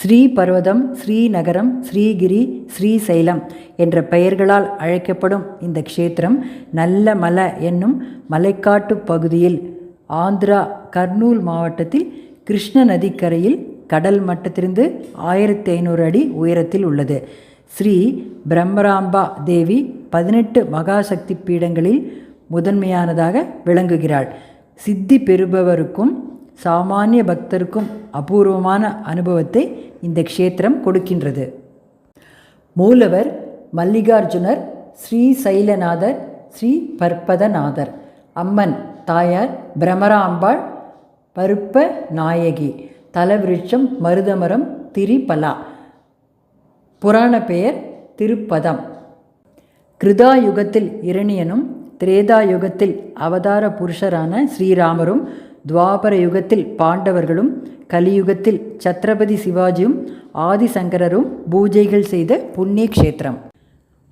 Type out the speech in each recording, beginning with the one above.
ஸ்ரீபர்வதம் ஸ்ரீநகரம் ஸ்ரீகிரி ஸ்ரீசைலம் என்ற பெயர்களால் அழைக்கப்படும் இந்த க்ஷேத்திரம் நல்ல மல என்னும் மலைக்காட்டு பகுதியில் ஆந்திரா கர்னூல் மாவட்டத்தில் கிருஷ்ண நதிக்கரையில் கடல் மட்டத்திலிருந்து ஆயிரத்தி ஐநூறு அடி உயரத்தில் உள்ளது. ஸ்ரீ பிரம்மராம்பா தேவி பதினெட்டு மகாசக்தி பீடங்களில் முதன்மையானதாக விளங்குகிறாள். சித்தி பெறுபவருக்கும் சாமானிய பக்தருக்கும் அபூர்வமான அனுபவத்தை இந்த க்ஷேத்திரம் கொடுக்கின்றது. மூலவர் மல்லிகார்ஜுனர் ஸ்ரீசைலநாதர் ஸ்ரீ பற்பதநாதர் அம்மன் தாயார் பிரமராம்பாள் பருப்ப நாயகி தலவிருட்சம் மருதமரம் திரிபலா புராண பெயர் திருப்பதம். கிருதா யுகத்தில் இரணியனும் திரேதா யுகத்தில் அவதார புருஷரான ஸ்ரீராமரும் துவாபர யுகத்தில் பாண்டவர்களும் கலியுகத்தில் சத்ரபதி சிவாஜியும் ஆதிசங்கரரும் பூஜைகள் செய்த புண்ணிய க்ஷேத்திரம்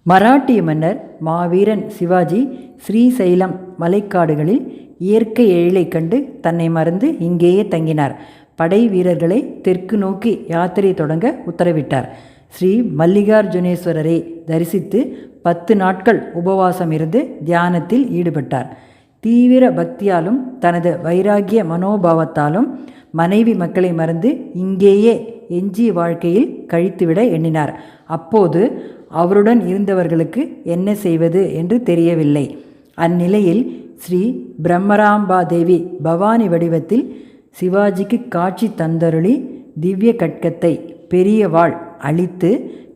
மராட்டிய மன்னர் மாவீரன் சிவாஜி ஸ்ரீசைலம் மலைக்காடுகளில் இயற்கை எழிலை கண்டு தன்னை மறந்து இங்கேயே தங்கினார். படை வீரர்களை தெற்கு நோக்கி யாத்திரை தொடங்க உத்தரவிட்டார். ஸ்ரீ மல்லிகார்ஜுனேஸ்வரரை தரிசித்து பத்து நாட்கள் உபவாசம் இருந்து தியானத்தில் ஈடுபட்டார். தீவிர பக்தியாலும் தனது வைராகிய மனோபாவத்தாலும் மனைவி மக்களை மறந்து இங்கேயே எஞ்சிய வாழ்க்கையில் கழித்துவிட எண்ணினார். அப்போது அவருடன் இருந்தவர்களுக்கு என்ன செய்வது என்று தெரியவில்லை. அந்நிலையில் ஸ்ரீ பிரம்மராம்பாதேவி பவானி வடிவத்தில் சிவாஜிக்கு காட்சி தந்தருளி திவ்ய கட்கத்தை பெரிய வாழ் அழித்து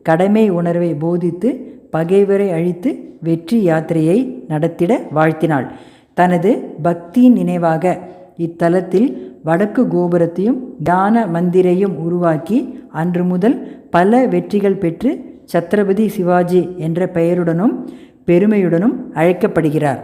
கடமை உணர்வை போதித்து பகைவரை அழித்து வெற்றி யாத்திரையை நடத்திட வாழ்த்தினாள். தனது பக்தியின் நினைவாக இத்தலத்தில் வடக்கு கோபுரத்தையும் தியான மந்திரையும் உருவாக்கி அன்று முதல் பல வெற்றிகள் பெற்று சத்ரபதி சிவாஜி என்ற பெயருடனும் பெருமையுடனும் அழைக்கப்படுகிறார்.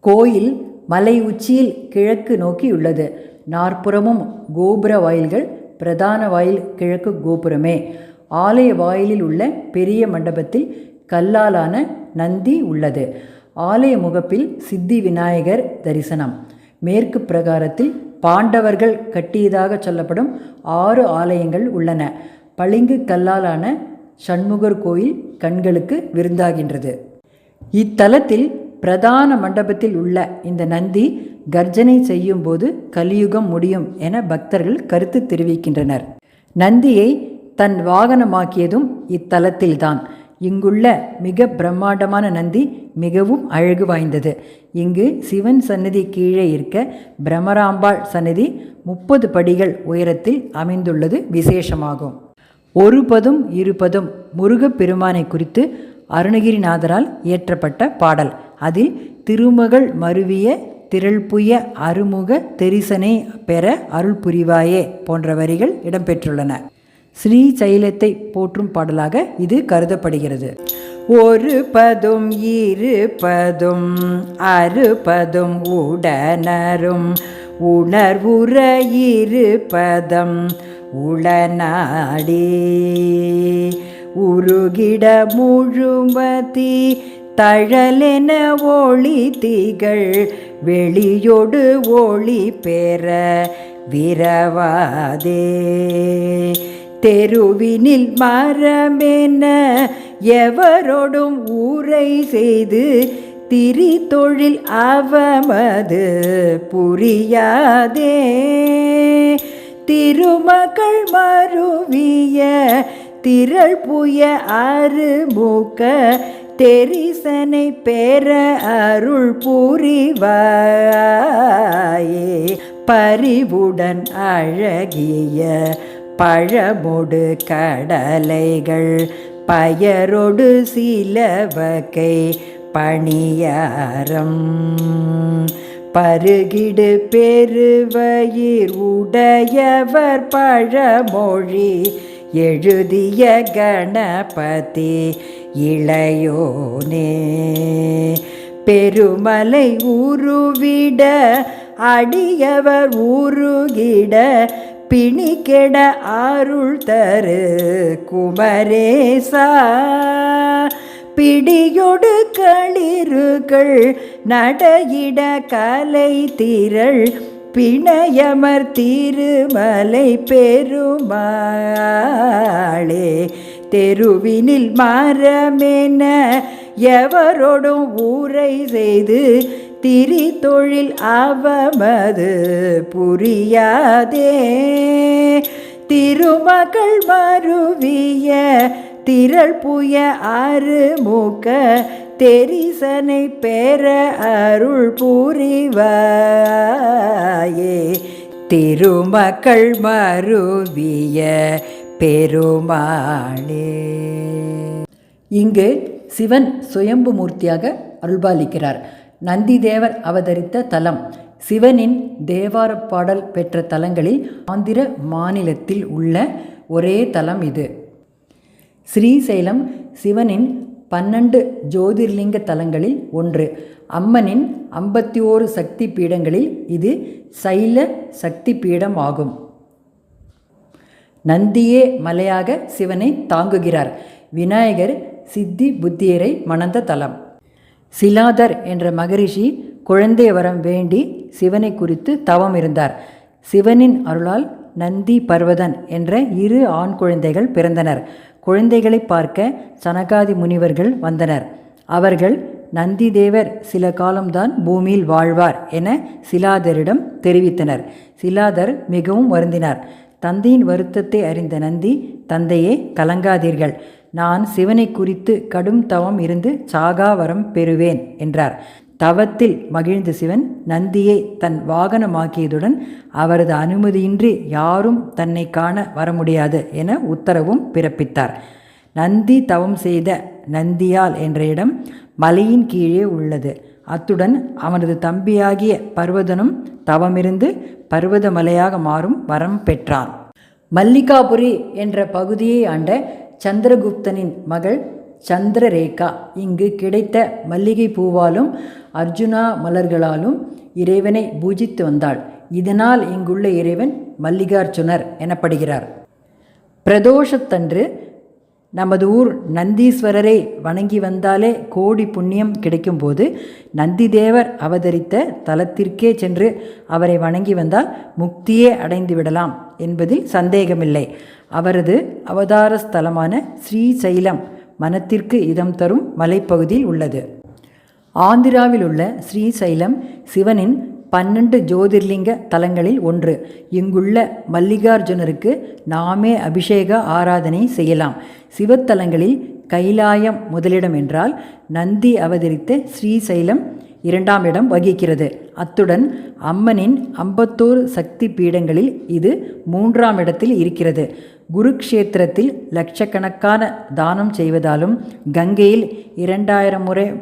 கோயில் மலை உச்சியில் கிழக்கு நோக்கி உள்ளது. நாற்புறமும் கோபுர வாயில்கள் பிரதான வாயில் கிழக்கு கோபுரமே. ஆலய வாயிலில் உள்ள பெரிய மண்டபத்தில் கல்லாலான நந்தி உள்ளது. ஆலய முகப்பில் சித்தி விநாயகர் தரிசனம். மேற்கு பிரகாரத்தில் பாண்டவர்கள் கட்டியதாக சொல்லப்படும் ஆறு ஆலயங்கள் உள்ளன. பளிங்கு கல்லாலான சண்முகர் கோயில் கண்களுக்கு விருந்தாகின்றது. இத்தலத்தில் பிரதான மண்டபத்தில் உள்ள இந்த நந்தி கர்ஜனை செய்யும் போது கலியுகம் முடியும் என பக்தர்கள் கருத்து தெரிவிக்கின்றனர். நந்தியை தன் வாகனமாக்கியதும் இத்தலத்தில்தான். இங்குள்ள மிக பிரம்மாண்டமான நந்தி மிகவும் அழகு வாய்ந்தது. இங்கு சிவன் சன்னதி கீழே இருக்க பிரமராம்பாள் சன்னதி முப்பது படிகள் உயரத்தில் அமைந்துள்ளது விசேஷமாகும். ஒரு பதும் இருபதும் முருகப்பெருமானை குறித்து அருணகிரிநாதரால் இயற்றப்பட்ட பாடல். அதில் திருமகள் மருவிய திரள்புய அருமுக தெரிசனை பெற அருள் புரிவாயே போன்ற வரிகள் இடம்பெற்றுள்ளன. ஸ்ரீ சைலத்தை போற்றும் பாடலாக இது கருதப்படுகிறது. ஒரு பதும் இரு பதும் அறுபதும் உடனரும் உணர்வுற இரு பதம் உளநாடி. உருகிட முழுமதி தழலென ஒளி தீகள் வெளியொடு ஒளி பெற விரவாதே. தெருவினில் மரமென எவரோடும் ஊரை செய்து திரி தொழில் அவமது புரியாதே. திருமகள் மருவிய திரள் புய அருமுக தெரிசனை பெற அருள் புரிவாயே. பரிவுடன் அழகிய பழமொடு கடலைகள் பயரொடு சில வகை பணியாரம். பருகிடு பெருவயிர் உடையவர் பழமொழி எழுதிய கணபதி இளையோனே. பெருமலை உருவிட அடியவர் உருகிட பிணிகெட அருள் தரு குமரேசா. பிடியொடு களிருகள் நடையிட கலை திரள் பிணையமர் திருமலை பெருமாளே. தெருவினில் மரமென எவரோடும் ஊரை செய்து திரி தொழில் அவமது புரியாதே. திருமகள் மருவிய திரள் புய அருமுக தெரிசனை பெற அருள் புரிவாயே. திருமக்கள் மருவிய பெருமாளே. இங்கு சிவன் சுயம்பு மூர்த்தியாக அருள்பாலிக்கிறார். நந்திதேவர் அவதரித்த தலம். சிவனின் தேவார பாடல் பெற்ற தலங்களில் ஆந்திர மாநிலத்தில் உள்ள ஒரே தலம் இது. ஸ்ரீசைலம் சிவனின் பன்னெண்டு ஜோதிர்லிங்க தலங்களில் ஒன்று. அம்மனின் ஐம்பத்தி ஓரு சக்தி பீடங்களில் இது சைல சக்தி பீடம் ஆகும். நந்தியே மலையாக சிவனை தாங்குகிறார். விநாயகர் சித்தி புத்தியரை மணந்த தலம். சிலாதர் என்ற மகரிஷி குழந்தை வரம் வேண்டி சிவனை குறித்து தவம் இருந்தார். சிவனின் அருளால் நந்தி பர்வதன் என்ற இரு ஆண் குழந்தைகள் பிறந்தனர். குழந்தைகளை பார்க்க சனகாதி முனிவர்கள் வந்தனர். அவர்கள் நந்திதேவர் சில காலம்தான் பூமியில் வாழ்வார் என சிலாதரிடம் தெரிவித்தனர். சிலாதர் மிகவும் வருந்தினார். தந்தையின் வருத்தத்தை அறிந்த நந்தி தந்தையே கலங்காதீர்கள். நான் சிவனை குறித்து கடும் தவம் இருந்து சாகா வரம் பெறுவேன் என்றார். தவத்தில் மகிழ்ந்த சிவன் நந்தியை தன் வாகனமாக்கியதுடன் அவரது அனுமதியின்றி யாரும் தன்னை காண வர முடியாது என உத்தரவும் பிறப்பித்தார். நந்தி தவம் செய்த நந்தியால் என்ற இடம் மலையின் கீழே உள்ளது. அத்துடன் அவனது தம்பியாகிய பர்வதனும் தவமிருந்து பர்வத மலையாக மாறும் வரம் பெற்றான். மல்லிகாபுரி என்ற பகுதியை ஆண்ட சந்திரகுப்தனின் மகள் சந்திரரேகா. இங்கு கிடைத்த மல்லிகை பூவாலும் அர்ஜுனா மலர்களாலும் இறைவனை பூஜித்து வந்தாள். இதனால் இங்குள்ள இறைவன் மல்லிகார்ஜுனர் எனப்படுகிறார். பிரதோஷத்தன்று நமது ஊர் நந்தீஸ்வரரை வணங்கி வந்தாலே கோடி புண்ணியம் கிடைக்கும்போது நந்திதேவர் அவதரித்த தலத்திற்கே சென்று அவரை வணங்கி வந்தால் முக்தியே அடைந்து விடலாம் என்பதில் சந்தேகமில்லை. அவரது அவதார ஸ்தலமான ஸ்ரீசைலம் மனத்திற்கு இதம் தரும் மலைப்பகுதியில் உள்ளது. ஆந்திராவில் உள்ள ஸ்ரீசைலம் சிவனின் பன்னெண்டு ஜோதிர்லிங்க தலங்களில் ஒன்று. இங்குள்ள மல்லிகார்ஜுனருக்கு நாமே அபிஷேக ஆராதனை செய்யலாம். சிவத்தலங்களில் கைலாயம் முதலிடம் என்றால் நந்தி அவதரித்த ஸ்ரீசைலம் இரண்டாம் இடம் வகிக்கிறது. அத்துடன் அம்மனின் ஐம்பத்தோரு சக்தி பீடங்களில் இது மூன்றாம் இடத்தில் இருக்கிறது. குருக்ஷேத்திரத்தில் லட்சக்கணக்கான தானம் செய்வதாலும் கங்கையில் இரண்டாயிரம் முறை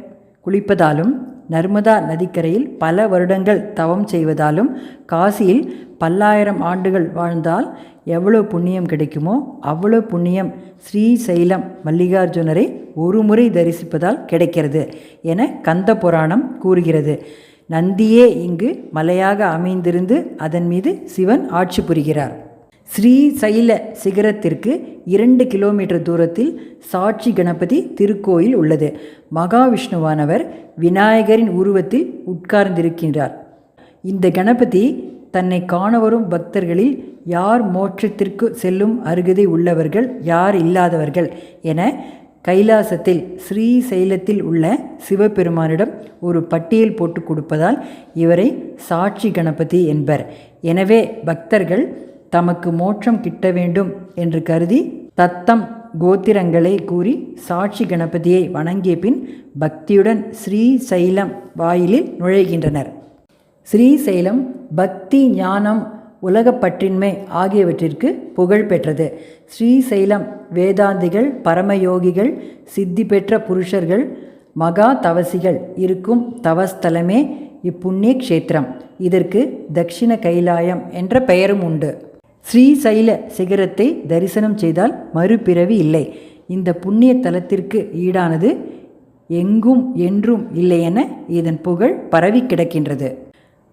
குளிப்பதாலும் நர்மதா நதிக்கரையில் பல வருடங்கள் தவம் செய்வதாலும் காசியில் பல்லாயிரம் ஆண்டுகள் வாழ்ந்தால் எவ்வளோ புண்ணியம் கிடைக்குமோ அவ்வளோ புண்ணியம் ஸ்ரீசைலம் மல்லிகார்ஜுனரை ஒரு முறை தரிசிப்பதால் கிடைக்கிறது என கந்த புராணம் கூறுகிறது. நந்தியே இங்கு மலையாக அமைந்திருந்து அதன் மீது சிவன் ஆட்சி புரிகிறார். ஸ்ரீசைல சிகரத்திற்கு இரண்டு கிலோமீட்டர் தூரத்தில் சாட்சி கணபதி திருக்கோயில் உள்ளது. மகாவிஷ்ணுவானவர் விநாயகரின் உருவத்தில் உட்கார்ந்திருக்கின்றார். இந்த கணபதி தன்னை காண வரும் பக்தர்களில் யார் மோட்சத்திற்கு செல்லும் அருகதை உள்ளவர்கள் யார் இல்லாதவர்கள் என கைலாசத்தில் ஸ்ரீசைலத்தில் உள்ள சிவபெருமானிடம் ஒரு பட்டியல் போட்டு கொடுப்பதால் இவரை சாட்சி கணபதி என்பர். எனவே பக்தர்கள் தமக்கு மோட்சம் கிட்ட வேண்டும் என்று கருதி தத்தம் கோத்திரங்களை கூறி சாட்சி கணபதியை வணங்கிய பின் பக்தியுடன் ஸ்ரீசைலம் வாயிலில் நுழைகின்றனர். ஸ்ரீசைலம் பக்தி ஞானம் உலகப்பற்றின்மை ஆகியவற்றிற்கு புகழ் பெற்றது. ஸ்ரீசைலம் வேதாந்திகள் பரமயோகிகள் சித்தி பெற்ற புருஷர்கள் மகா தவசிகள் இருக்கும் தவஸ்தலமே இப்புண்ணிய க்ஷேத்திரம். இதற்கு தக்ஷிண கைலாயம் என்ற பெயரும் உண்டு. ஸ்ரீசைல சிகரத்தை தரிசனம் செய்தால் மறுபிறவி இல்லை. இந்த புண்ணிய தலத்திற்கு ஈடானது எங்கும் என்றும் இல்லை என இதன் புகழ் பரவி கிடக்கின்றது.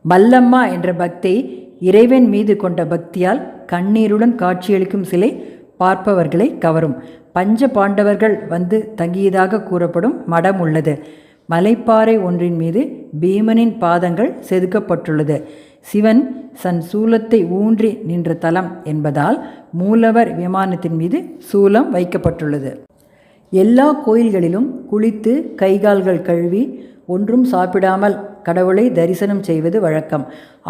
மல்லம்மா என்ற பக்தை இறைவன் மீது கொண்ட பக்தியால் கண்ணீருடன் காட்சியளிக்கும் சிலை பார்ப்பவர்களை கவரும். பஞ்ச பாண்டவர்கள் வந்து தங்கியதாக கூறப்படும் மடம் உள்ளது. மலைப்பாறை ஒன்றின் மீது பீமனின் பாதங்கள் செதுக்கப்பட்டுள்ளது. சிவன் சன் சூலத்தை ஊன்றி நின்ற தலம் என்பதால் மூலவர் விமானத்தின் மீது சூலம் வைக்கப்பட்டுள்ளது. எல்லா கோயில்களிலும் குளித்து கைகால்கள் கழுவி ஒன்றும் சாப்பிடாமல் கடவுளை தரிசனம் செய்வது வழக்கம்.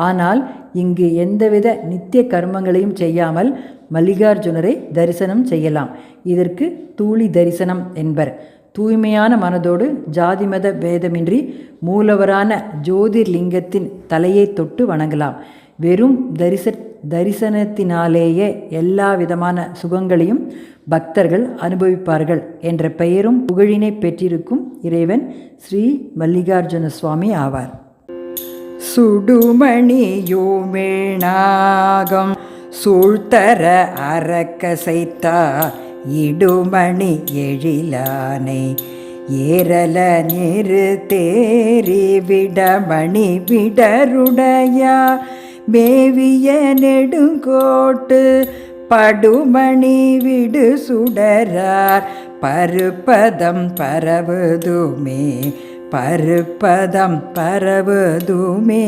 ஆனால் இங்கு எந்தவித நித்திய கர்மங்களையும் செய்யாமல் மல்லிகார்ஜுனரை தரிசனம் செய்யலாம். இதற்கு தூளி தரிசனம் என்பர். தூய்மையான மனதோடு ஜாதிமத பேதமின்றி மூலவரான ஜோதிர்லிங்கத்தின் தலையை தொட்டு வணங்கலாம். வெறும் தரிச தரிசனத்தினாலேயே எல்லா விதமான சுகங்களையும் பக்தர்கள் அனுபவிப்பார்கள் என்ற பெயரும் புகழினை பெற்றிருக்கும் இறைவன் ஸ்ரீ மல்லிகார்ஜுன சுவாமி ஆவார். சுடுமணியோமேணாகம் சூழ்த்தர அறக்கசைத்தார் இடுமணி எழிலானை ஏரல நிறு தேரி விடமணி விடருடையா? மேவிய நெடுங்கோட்டு படுமணி விடு சுடரார். பருப்பதம் பரவுதுமே பருப்பதம் பரவுதுமே.